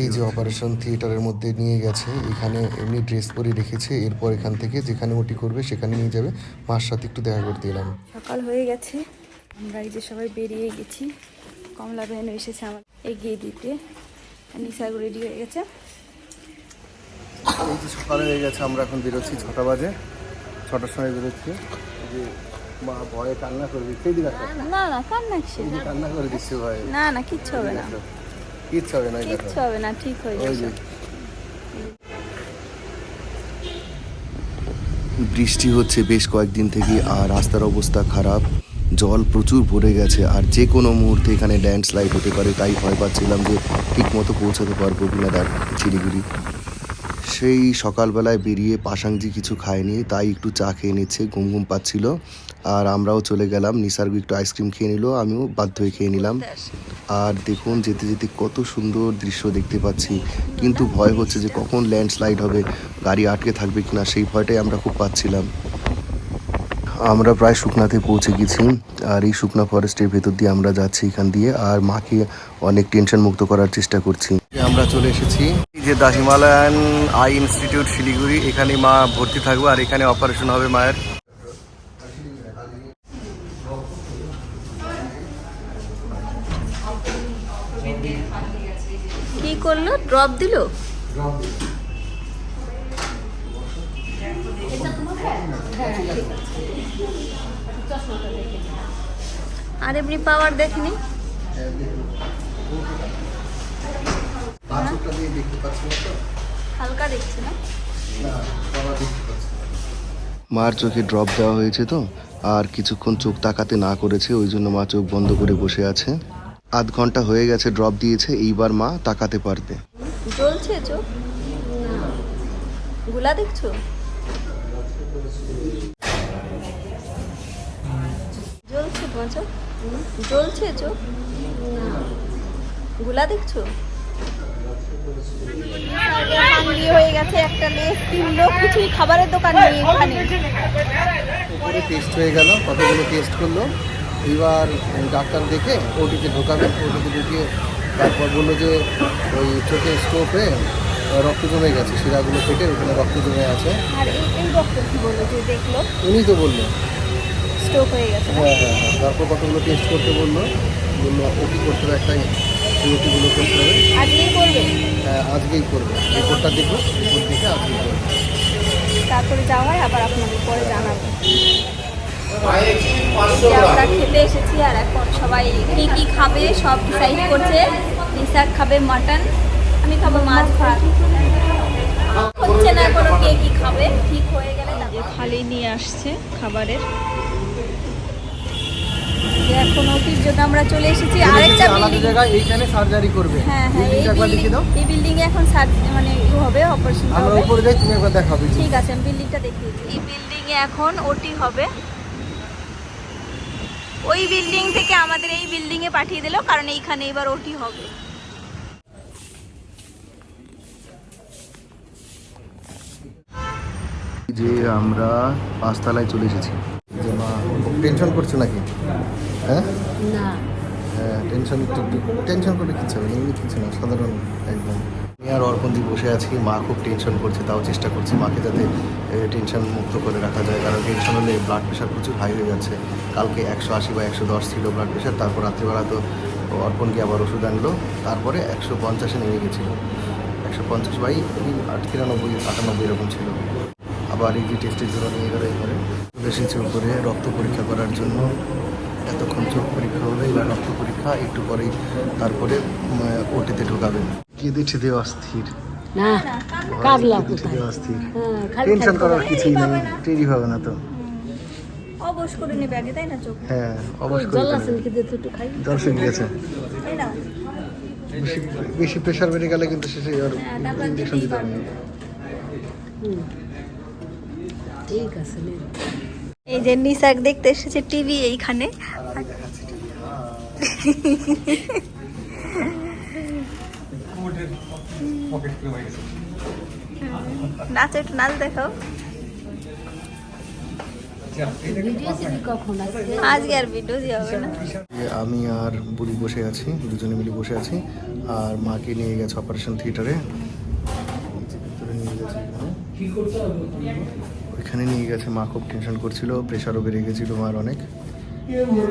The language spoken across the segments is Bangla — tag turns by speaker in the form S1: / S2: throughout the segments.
S1: এই যে অপারেশন থিয়েটারের মধ্যে নিয়ে গেছে এখানে এমনি ড্রেস পরে রেখেছে এরপর এখান থেকে যেখানে ওটি করবে সেখানে নিয়ে যাবে। মার সাথে একটু দেখা করতে এলাম
S2: সকাল হয়ে গেছে আমরা এই যে সবাই বেরিয়ে গেছি। কমলা ভ্যান এসেছে আমার এগিয়ে দিতে। নিসার রেডি হয়ে গেছে।
S3: এই যে সকালে হয়ে গেছে আমরা এখন বেরোচ্ছি ছটা বাজে। ছটার সময় বেরোচ্ছি। যে মা ভয়ে কান্না করে দিচ্ছে। দিকে
S2: না না কান্না
S3: কান্না করে দিচ্ছে ভয়ে।
S2: না না কিচ্ছু হবে না।
S3: কিচ্ছু হবে না
S2: কিচ্ছু হবে না ঠিক হয়ে যাবে।
S1: বৃষ্টি হচ্ছে বেশ কয়েকদিন থেকে আর রাস্তার অবস্থা খারাপ। জল প্রচুর ভরে গেছে আর যে কোনো মুহূর্তে এখানে ল্যান্ডস্লাইড হতে পারে তাই ভয় পাচ্ছিলাম যে ঠিক মতো পৌঁছাতে পারব কিনা তার শিলিগুড়ি সেই সকালবেলায় বেরিয়ে পাশাংজি কিছু খায়নি, তাই একটু চা খেয়ে নিচ্ছে, ঘুম ঘুম পাচ্ছিল। আর আমরাও চলে গেলাম নিসার্গ একটু আইসক্রিম খেয়ে নিল, আমিও বাধ্য হয়ে খেয়ে নিলাম। আর দেখুন, যেতে যেতে কত সুন্দর দৃশ্য দেখতে পাচ্ছি। কিন্তু ভয় হচ্ছে যে কখন ল্যান্ডস্লাইড হবে, গাড়ি আটকে থাকবে কিনা, সেই ভয়টাই আমরা খুব পাচ্ছিলাম। আমরা প্রায় শুকনাতে পৌঁছে গেছি, আর এই শুকনা ফরেস্টের ভেতর দিয়ে আমরা যাচ্ছি এখান দিয়ে, আর মাকে অনেক টেনশন মুক্ত করার চেষ্টা করছি।
S3: আমরা চলে এসেছি। যে the Himalayan eye institute Siliguri এখানে মা ভর্তি থাকবে আর এখানে অপারেশন হবে মায়ের।
S2: কি করল? ড্রপ দিলো? আর এমনি পাওয়ার দেখনি।
S3: বাছুরটা দিয়ে দেখতে পাচ্ছি না তো?
S2: হালকা দেখছি না।
S3: না বাবা দেখতে পাচ্ছি
S1: মার চোখে ড্রপ দেওয়া হয়েছে তো আর কিছুক্ষণ চোখ তাকাতে না করেছে ওই জন্য মা চোখ বন্ধ করে বসে আছে। আধ ঘণ্টা হয়ে গেছে ড্রপ দিয়েছে এইবার মা তাকাতে পারবে।
S2: জ্বলছে চোখ? গুলা দেখছ? জ্বলছে তোমার চোখ? জ্বলছে চোখ? গুলা দেখছ? হয়ে গেছে একটা লেস কিনলো কিছুই খাবারের দোকান নেই এখানে।
S3: উপরে টেস্ট হয়ে গেল কতগুলো টেস্ট করল। এবার ডাক্তার দেখে ওটিতে ঢোকাবে ওটিতে ঢুকিয়ে তারপর বলল যে ওই চোখে হয়ে রক্ত জমে গেছে শিরাগুলো কেটে ওখানে রক্ত জমে আছে।
S2: আর এই এই ডক্টর কি বলল যে দেখল?
S3: উনি তো বলল।
S2: স্ট্রোক হয়ে গেছে
S3: হ্যাঁ হ্যাঁ হ্যাঁ। তারপর কতগুলো টেস্ট করতে বলল? বলল ওটি করতে হবে একটা এই ওটিগুলো করতে হবে
S2: আজকেই করবে।
S3: হ্যাঁ, আজকেই করবে। রিপোর্টটা দেখব রিপোর্ট দেখে আজকেই করবে।
S2: তারপরে যাওয়া হয় আবার আপনাদের পরে জানাব। আমরা খেতে এসেছি আর এখন সবাই কি কি খাবে সব ডিসাইড করছে। নিসাক খাবে মাটন আমি খাব মাছ ভাত। হচ্ছে না কোনো কে কি খাবে ঠিক হয়ে গেলে থালি নিয়ে আসছে খাবারের। এখন ওটির জন্য আমরা চলে এসেছি আরেকটা বিল্ডিং
S3: জায়গায় এইখানে সার্জারি করবে।
S2: হ্যাঁ হ্যাঁ এই বিল্ডিং এই বিল্ডিং এ এখন মানে হবে অপারেশন
S3: আমরা উপরে যাই তুমি একবার দেখাবে
S2: ঠিক আছে আমি বিল্ডিংটা দেখিয়ে দিই। এই বিল্ডিং এ এখন ওটি হবে। ওই বিল্ডিং থেকে আমাদের এই বিল্ডিং এ পাঠিয়ে দিল কারণ এইখানে এবার ওটি হবে।
S1: যে আমরা পাঁচতলায় চলে এসেছি।
S3: যে মা টেনশন করছ নাকি? হ্যাঁ? হ্যাঁ টেনশন একটু টেনশন করলে কিচ্ছু হবে এমনি কিছু না সাধারণ একদম।
S1: আমি আর অর্পণদি বসে আছি মা খুব টেনশন করছে তাও চেষ্টা করছি মাকে যাতে টেনশন মুক্ত করে রাখা যায় কারণ টেনশন হলে ব্লাড প্রেশার প্রচুর হাই হয়ে যাচ্ছে। কালকে একশো আশি বা একশো দশ ছিল ব্লাড প্রেশার তারপর রাত্রিবেলা তো অর্পণ গিয়ে আবার ওষুধ আনলো তারপরে একশো পঞ্চাশে নেমে গেছিল। একশো পঞ্চাশ বাই আট তিরানব্বই আটানব্বই এরকম ছিল। আবার এই যে টেস্টের জন্য নিয়ে গেলো এবারে। এসেছে উপরে রক্ত পরীক্ষা করার জন্য এতক্ষণ চোখ পরীক্ষা হলো এবার রক্ত পরীক্ষা একটু পরেই তারপরে ওটিতে ঢোকাবেন কেঁদে ঠেদে অস্থির
S4: না কাঁদলাম
S1: কেঁদে অস্থির
S3: টেনশন করার কিছুই নেই টেরি হবে না তো।
S2: অবশ করে নেবে আগে তাই না চোখ?
S3: হ্যাঁ
S4: ওই
S3: অবশ্যই
S4: জল আছে নাকি? দে একটু খাই।
S3: জল শুকিয়ে গেছে বেশি বেড়ে গেলে কিন্তু শেষে আর
S2: হ্যাঁ,
S3: দিতে হবে
S4: ঠিক আছে।
S2: এই যে নিসাক দেখতে এসেছে টিভি এইখানে। নাচো নাচ
S4: আজকে
S2: আর
S1: আমি আর বুড়ি বসে আছি, দুজনে মিলে বসে আছি, আর মাকে নিয়ে গেছে অপারেশন থিয়েটারে নিয়ে গেছে। ওইখানে নিয়ে গেছে মা খুব টেনশন করছিল প্রেশারও বেড়ে গেছিল মার অনেক।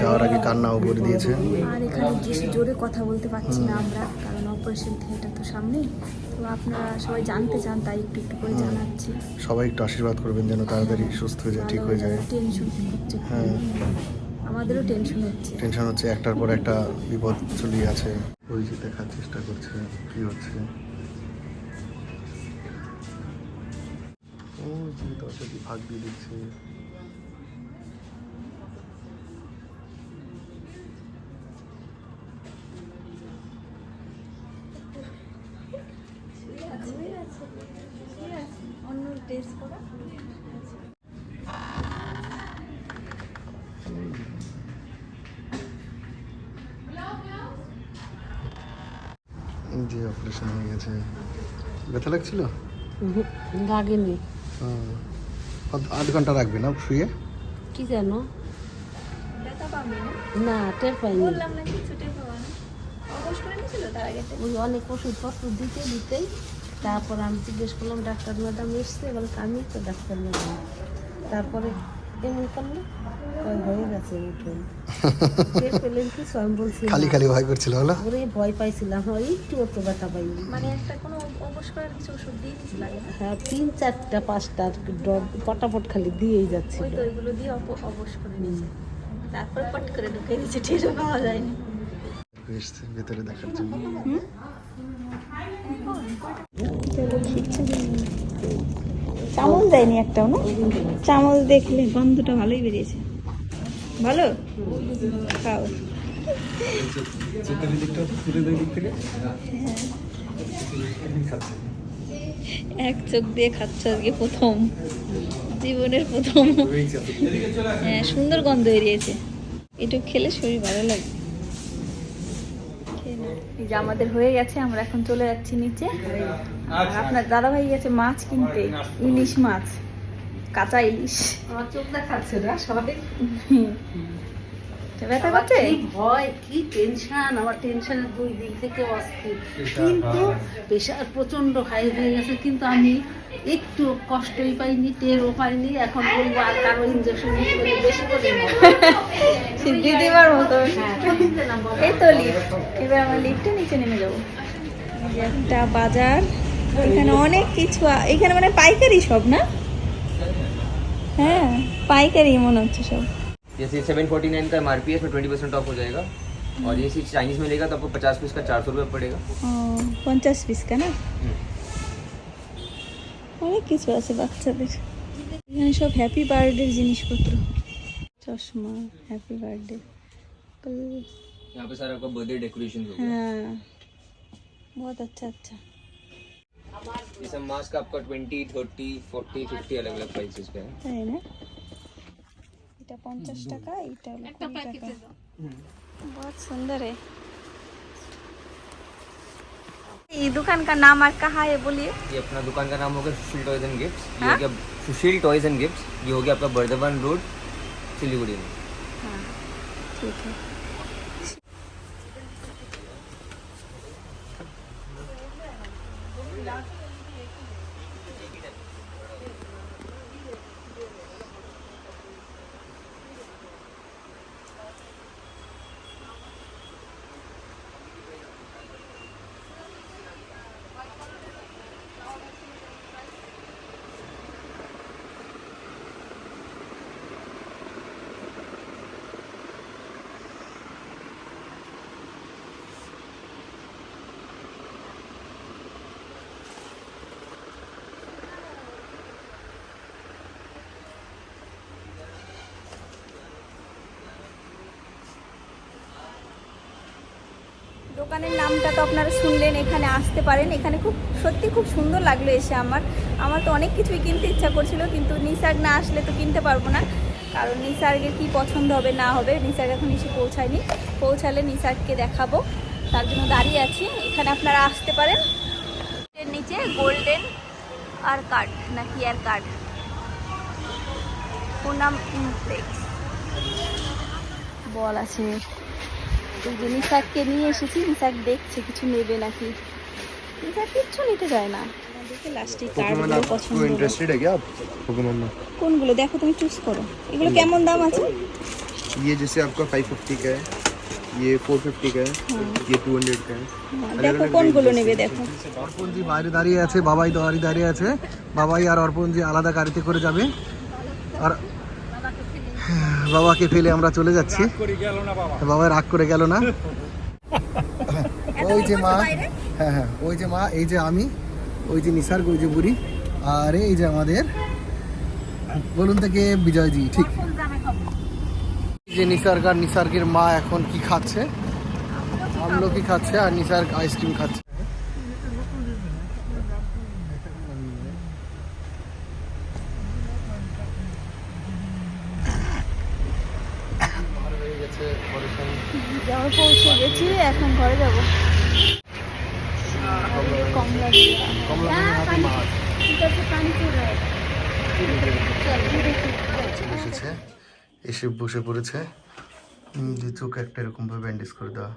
S1: যাওয়ার আগে কান্নাও করে দিয়েছে।
S5: আর এখানে যে জোরে কথা বলতে পারছি না আমরা কারণ অপারেশন থিয়েটার তো সামনেই। তো আপনারা সবাই জানতে চান তাই একটু একটু করে জানাচ্ছি।
S1: সবাই একটু আশীর্বাদ করবেন যেন তাড়াতাড়ি সুস্থ হয়ে যায় ঠিক হয়ে যায়।
S5: টেনশন হচ্ছে।
S1: হ্যাঁ।
S5: আমাদেরও টেনশন হচ্ছে।
S1: টেনশন হচ্ছে একটার পর একটা বিপদ চলিয়ে আছে। ওই যে দেখার চেষ্টা করছে কি হচ্ছে। ও যে দর্শকই ভাগ দিয়ে দিচ্ছে যে অপারেশন হয়ে গেছে। ব্যথা লাগছিল?
S4: লাগেনি।
S1: আধ ঘণ্টা রাখবে না শুয়ে?
S4: কি জানো?
S2: না?
S4: না টের পাইনি। অনেক ওষুধপত্র দিতে দিতেই তারপর আমি জিজ্ঞেস করলাম ডাক্তার ম্যাডাম এসছে? বলে আমি তো ডাক্তার ম্যাডাম। তারপরে এমন হয়ে
S1: খালি খালি ভয় করছিল হলো?
S4: ওরে ভয় পাইছিলাম একটু তো ব্যথা পাই
S2: মানে একটা কোনো অবশ্য করার কিছু ওষুধ দিয়ে
S4: হ্যাঁ তিন চারটা পাঁচটা ড্রপ পটাপট খালি দিয়েই যাচ্ছে
S2: ওই তো ওইগুলো দিয়ে অপ- অবশ করে নিয়েছে। তারপর পট করে ঢুকে দিয়েছে টেরও পাওয়া যায়নি।
S1: এসছে ভেতরে দেখার জন্য।
S2: চামচ দেয়নি একটাও না? চামচ দেখলে গন্ধটা ভালোই বেরিয়েছে। ভালো? খাও। এক চোখ দিয়ে খাচ্ছ আজকে প্রথম। জীবনের প্রথম। হ্যাঁ সুন্দর গন্ধ বেরিয়েছে। একটু খেলে শরীর ভালো লাগে। আমাদের হয়ে গেছে, আমরা এখন চলে যাচ্ছি নিচে। আপনার দাদা ভাই গেছে মাছ কিনতে ইলিশ মাছ কাঁচা ইলিশ।
S4: আমার চোখ দেখাচ্ছে না সবাই।
S2: ব্যথা করছে?
S4: ভয় কি টেনশন আমার টেনশনের দুই দিক থেকে অস্থির। কিন্তু প্রেশার প্রচণ্ড হাই হয়ে গেছে কিন্তু আমি একটু কষ্টই পাইনি টেরও পাইনি। এখন বলব আর কারও ইঞ্জেকশন বেশি করে
S2: দিদিবার মতো।
S4: হ্যাঁ না বলো।
S2: এই তো লিফট এবার আমরা লিফটে নিচে নেমে যাব। একটা বাজার। এখানে অনেক কিছু আ- এখানে মানে পাইকারি সব না হ্যাঁ পাইকারি মনে হচ্ছে সব
S6: जैसे सेवन फोर्टी नाइन का एम आर पी है इसमें ट्वेंटी परसेंट ऑफ हो जाएगा और ये चीज़ चाइनीज़ में लेगा तो आपको पचास पीस का चार सौ रुपये पड़ेगा
S2: ও পঞ্চাশ পিস কেনা অনেক কিছু আছে বাচ্চাদের এখানে সব হ্যাপি বার্থডের জিনিসপত্র চশমা হ্যাপি বার্থডে
S6: यहाँ पे सारा आपका बर्थडे डेकोरेशन होगा
S2: হ্যাঁ बहुत अच्छा अच्छा
S6: ये सब मास्क आपका ट्वेंटी थर्टी फोर्टी फिफ्टी अलग अलग प्राइसेस का है
S2: তাই না এটা পঞ্চাশ টাকা এটা হলো কুড়ি টাকা बहुत सुंदर है ये दुकान का नाम और कहाँ है बोलिए
S6: ये अपना दुकान का नाम होगा सुशील टॉयज एंड गिफ्ट्स ये
S2: हाँ?
S6: हो गया सुशील टॉयज एंड गिफ्ट्स ये हो गया आपका बर्धमान रोड सिलीगुड़ी में
S2: हाँ ठीक है দোকানের নামটা তো আপনারা শুনলেন, এখানে আসতে পারেন। এখানে খুব, সত্যি খুব সুন্দর লাগল এসে আমার। আমার তো অনেক কিছুই কিনতে ইচ্ছা করছিল, কিন্তু নিসার্গ না আসলে তো কিনতে পারব না। কারণ নিসার্গের কী পছন্দ হবে, না হবে নিসার্গ এখন এসে পৌঁছায়নি। পৌঁছালে নিসার্গকে দেখাবো। তার জন্য দাঁড়িয়ে আছি। এখানে আপনারা আসতে পারেন। এর নিচে গোল্ডেন আর কার্ড, নাকি আর কার্ড? পুনাম ইমপ্লেক্স। বল আছে। এই যে নিশাককে নিয়ে এসেছি নিশাক দেখছে কিছু নেবে নাকি নিশাক কিচ্ছু নিতে যায় না দেখে লাস্টে কার্ডগুলো পছন্দ হলো।
S7: है क्या आप पोकेमोन में
S2: কোনগুলো দেখো তুমি চুজ করো এগুলো কেমন দাম আছে
S7: ये जैसे आपका 550 का है ये 450 का है ये 200 का है
S2: দেখো কোনগুলো নেবে দেখো
S1: অর্পণজি বাইরে দাঁড়িয়ে আছে বাবাই দাঁড়িয়ে দাঁড়িয়ে আছে বাবাই আর অর্পণজি আলাদা গাড়িতে করে যাবে আর বাবাকে ফেলে আমরা চলে যাচ্ছি। বাবা। রাগ করে গেল না? ওই যে মা হ্যাঁ হ্যাঁ ওই যে মা এই যে আমি ওই যে নিসার ওই যে বুড়ি আর এই যে আমাদের বলুন থেকে বিজয়জি ঠিক। এই যে নিসার্গ আর নিসার্গের মা এখন কি খাচ্ছে? আমলকি খাচ্ছে আর নিসার্গ আইসক্রিম খাচ্ছে হয়ে গেছে পরেশান
S2: আমরা পৌঁছে গেছি এখন ঘরে যাব। কমলা
S7: এসেছে। এসে বসে পড়েছে। যে চোখ একটা এরকম ভাবে ব্যান্ডেজ করে দেওয়া।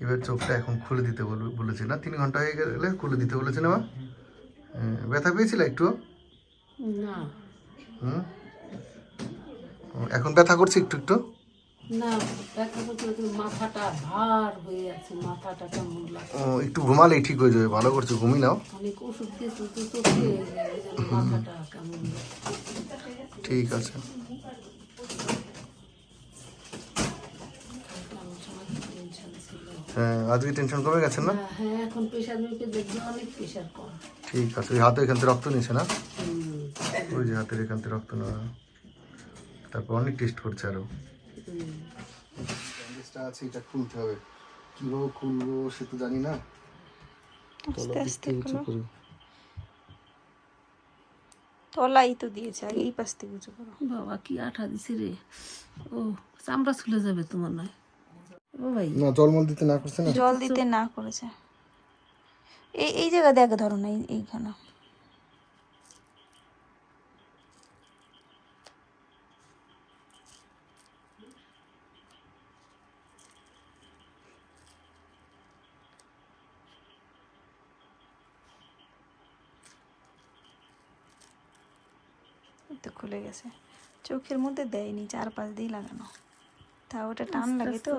S7: এবার চোখটা এখন খুলে দিতে বল- বলেছে না? তিন ঘণ্টা হয়ে গেলে খুলে দিতে বলেছে না মা? হ্যাঁ, ব্যথা পেয়েছিল একটু হুম? এখন ব্যথা করছে একটু একটু?
S4: না দেখা করতে করতে মাথাটা ভার হয়ে আছে মাথাটা কেমন লাগে
S7: ও, একটু ঘুমালেই ঠিক হয়ে যাবে ভালো করছে ঘুমিয়ে নাও।
S4: অনেক ওষুধ দিয়েছে তো চোখে মাথাটা কেমন
S7: ঠিক আছে। হ্যাঁ আজকে টেনশন কমে গেছে না?
S4: হ্যাঁ, হ্যাঁ এখন প্রেশার মেপে দেখছি অনেক প্রেশার কম।
S7: ঠিক আছে ওই হাতে এখান থেকে রক্ত নিয়েছে না? ওই যে হাতের এখান থেকে রক্ত নেওয়া। তারপর অনেক টেস্ট করছে আরও।
S4: হুম।
S1: ব্যান্ডেজটা আছে এটা খুলতে হবে। কীভাবে খুলবো সে তো জানি না।
S2: আস্তে আস্তে
S1: উঁচু
S2: তলাই তো দিয়েছে আগে এই পাশ থেকে উঁচু করো।
S4: বাবা কি আঠা দিছে রে। ও চামড়া ছুলে যাবে তোমার নয়। ও ভাই।
S1: না জলমল দিতে না করছে না?
S2: জল দিতে না করেছে। এই এই জায়গা দেখে ধরো না এইখানে। তো খুলে গেছে। চোখের মধ্যে দেয়নি চার পাঁচ দিয়ে লাগানো। তা ওটা টান লাগে তো।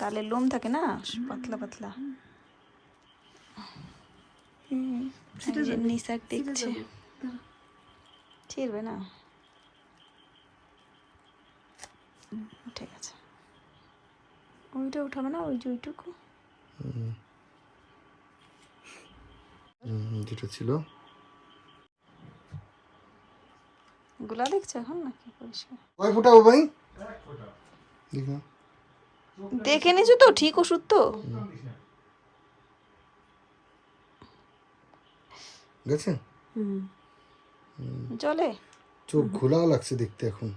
S2: গালের লোম থাকে না? পাতলা পাতলা। দেখছে। ছিড়বে না? ঠিক আছে। ওইটা উঠাবে না ওই যে ওইটুকু?
S7: হুম, যেটা ছিল।
S2: গুলা দেখছ এখন নাকি? পরিষ্কার।
S1: কয় ফুটাবো ভাই? দেখে।
S2: নিছো তো? ঠিক ওষুধ তো?
S1: গেছে?
S2: চলে
S1: চোখ ঘোলা লাগছে দেখতে এখন।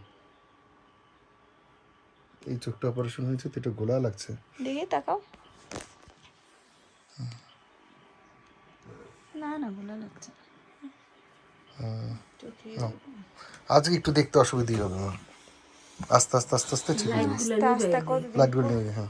S1: এই চোখটা অপারেশন হয়েছে তো এটা ঘোলা লাগছে।
S2: দেখে তাকাও। না না গুলা লাগছে না।
S1: আজকে একটু দেখতে অসুবিধা হবে আস্তে আস্তে আস্তে আস্তে ঠিক হয়ে যাবে।
S2: আস্তে আস্তে করে
S1: লাইটগুলো নেবে হ্যাঁ।